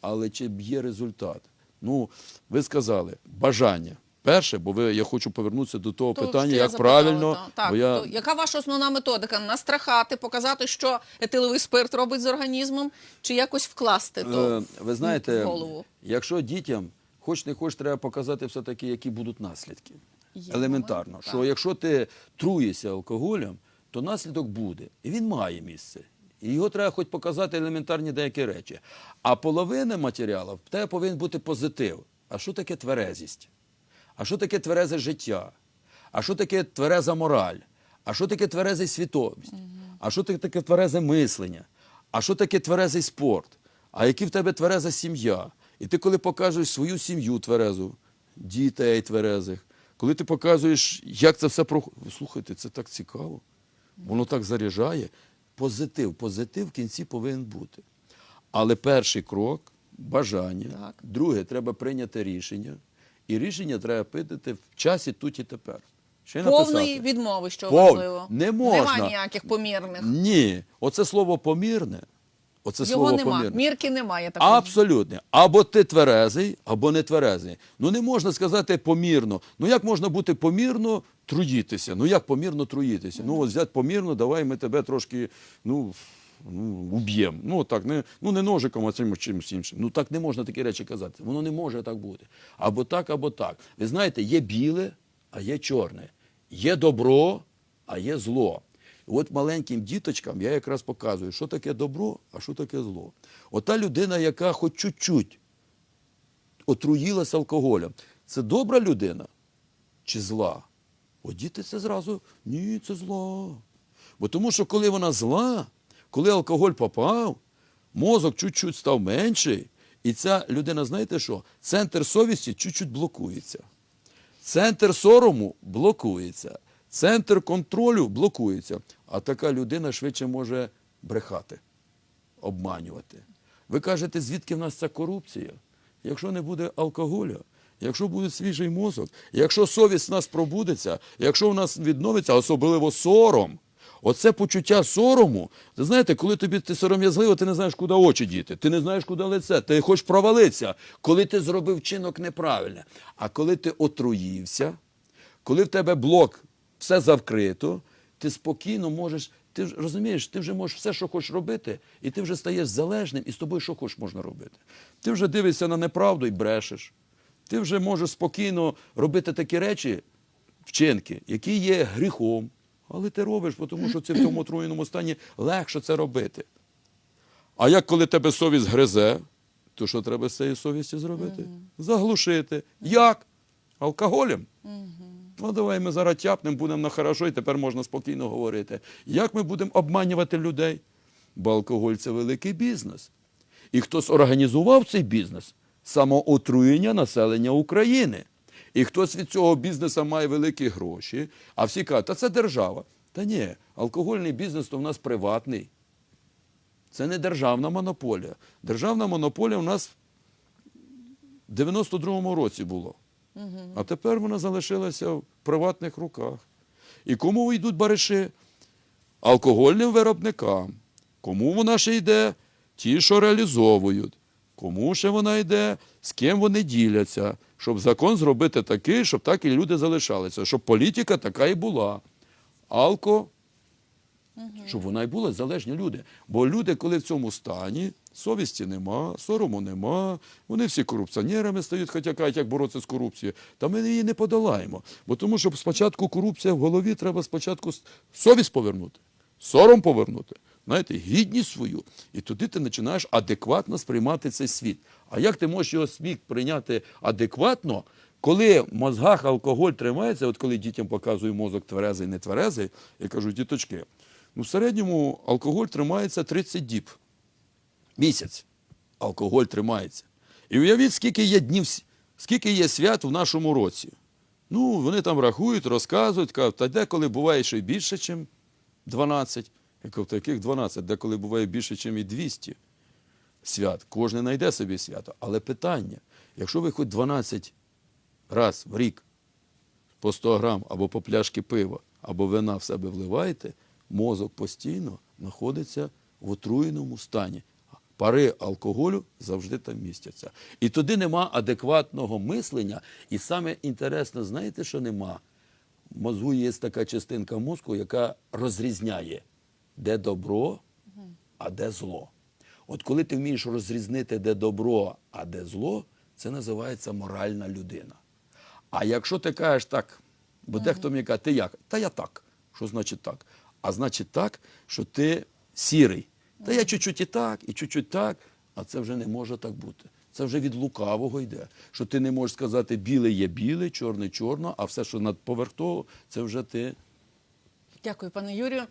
але чи є результат? Ну, ви сказали, бажання. Перше, бо ви, я хочу повернутися до того То, питання, як запитала, правильно. та. Так, бо я... то яка ваша основна методика? Настрахати, показати, що етиловий спирт робить з організмом, чи якось вкласти то Е, ви знаєте, в голову? якщо дітям, хоч не хоч, треба показати все-таки, які будуть наслідки. Є Елементарно, момент, що так. якщо ти труєшся алкоголем, то наслідок буде. І він має місце. І його треба хоч показати елементарні деякі речі. А половина матеріалу в тебе повинен бути позитив. А що таке тверезість? А що таке тверезе життя? А що таке твереза мораль? А що таке тверезий світовість? А що таке тверезе мислення? А що таке тверезий спорт? А які в тебе твереза сім'я? І ти, коли покажеш свою сім'ю тверезу, дітей тверезих, коли ти показуєш, як це все проходить, слухайте, це так цікаво. Воно так заряджає. Позитив, позитив в кінці повинен бути. Але перший крок бажання. Так. Друге, треба прийняти рішення. І рішення треба прийняти в часі тут і тепер. Ще Повної написати. відмови, що Повний. важливо. Не можна. Нема ніяких помірних. Ні, оце слово помірне. Оце Його слово нема. помірне. Мірки немає такої. Абсолютно. Або ти тверезий, або не тверезий. Ну не можна сказати помірно. Ну як можна бути помірно труїтися? Ну як помірно труїтися? Ну от взяти помірно, давай ми тебе трошки ну, ну, уб'ємо. Ну так, не, ну не ножиком, а цим чимось іншим. Ну так не можна такі речі казати. Воно не може так бути. Або так, або так. Ви знаєте, є біле, а є чорне. Є добро, а є зло. От маленьким діточкам я якраз показую, що таке добро, а що таке зло. Ота людина, яка хоч чуть-чуть отруїлася алкоголем, це добра людина чи зла? От діти це зразу, ні, це зла. Бо тому що коли вона зла, коли алкоголь попав, мозок чуть-чуть став менший, і ця людина, знаєте що? Центр совісті чуть-чуть блокується. Центр сорому блокується, центр контролю блокується. А така людина швидше може брехати, обманювати. Ви кажете, звідки в нас ця корупція? Якщо не буде алкоголю, якщо буде свіжий мозок, якщо совість в нас пробудеться, якщо в нас відновиться, особливо сором. Оце почуття сорому. Ти знаєте, коли тобі ти сором'язливо, ти не знаєш, куди очі діти, ти не знаєш, куди лице, ти хочеш провалитися, коли ти зробив чинок неправильне. А коли ти отруївся, коли в тебе блок, все завкрито, ти спокійно можеш, ти розумієш, ти вже можеш все, що хочеш робити, і ти вже стаєш залежним, і з тобою що хочеш можна робити. Ти вже дивишся на неправду і брешеш. Ти вже можеш спокійно робити такі речі, вчинки, які є гріхом. Але ти робиш, тому що це в тому отруєному стані легше це робити. А як коли тебе совість гризе, то що треба з цією совістю зробити? Заглушити. Як? Алкоголем. Ну, давай ми зараз тяпнемо, будемо на хорошо, і тепер можна спокійно говорити. Як ми будемо обманювати людей? Бо алкоголь це великий бізнес. І хтось організував цей бізнес самоотруєння населення України. І хтось від цього бізнесу має великі гроші, а всі кажуть, та це держава. Та ні, алкогольний бізнес то в нас приватний. Це не державна монополія. Державна монополія у нас в 92-му році було. А тепер вона залишилася в приватних руках. І кому йдуть бариші? Алкогольним виробникам. Кому вона ще йде? Ті, що реалізовують. Кому ще вона йде, з ким вони діляться, щоб закон зробити такий, щоб так і люди залишалися, щоб політика така і була. Алко, щоб вона і була залежні люди. Бо люди, коли в цьому стані, совісті нема, сорому нема, вони всі корупціонерами стають, хоча кажуть, як боротися з корупцією. Та ми її не подолаємо. Бо тому, що спочатку корупція в голові, треба спочатку совість повернути, сором повернути. Знаєте, гідність свою. І тоді ти починаєш адекватно сприймати цей світ. А як ти можеш його світ прийняти адекватно, коли в мозгах алкоголь тримається, от коли дітям показую мозок тверезий, не тверезий, я кажу, діточки, ну в середньому алкоголь тримається 30 діб. Місяць алкоголь тримається. І уявіть, скільки є днів, скільки є свят в нашому році. Ну, вони там рахують, розказують, кажуть, та деколи буває ще більше, ніж 12. Кажу, таких 12, деколи буває більше, ніж і 200 свят. Кожен знайде собі свято. Але питання, якщо ви хоч 12 раз в рік по 100 грам або по пляшки пива, або вина в себе вливаєте, мозок постійно знаходиться в отруєному стані. пари алкоголю завжди там містяться. І туди нема адекватного мислення. І саме інтересне, знаєте, що нема? В мозгу є така частинка мозку, яка розрізняє, де добро, а де зло. От коли ти вмієш розрізнити, де добро, а де зло, це називається моральна людина. А якщо ти кажеш так, бо дехто мені каже, ти як? Та я так. Що значить так? А значить так, що ти сірий. Та я чуть-чуть і так, і чуть-чуть так, а це вже не може так бути. Це вже від лукавого йде. Що ти не можеш сказати, біле є біле, чорне чорно, а все, що над поверх того, це вже ти Дякую, пане Юрію.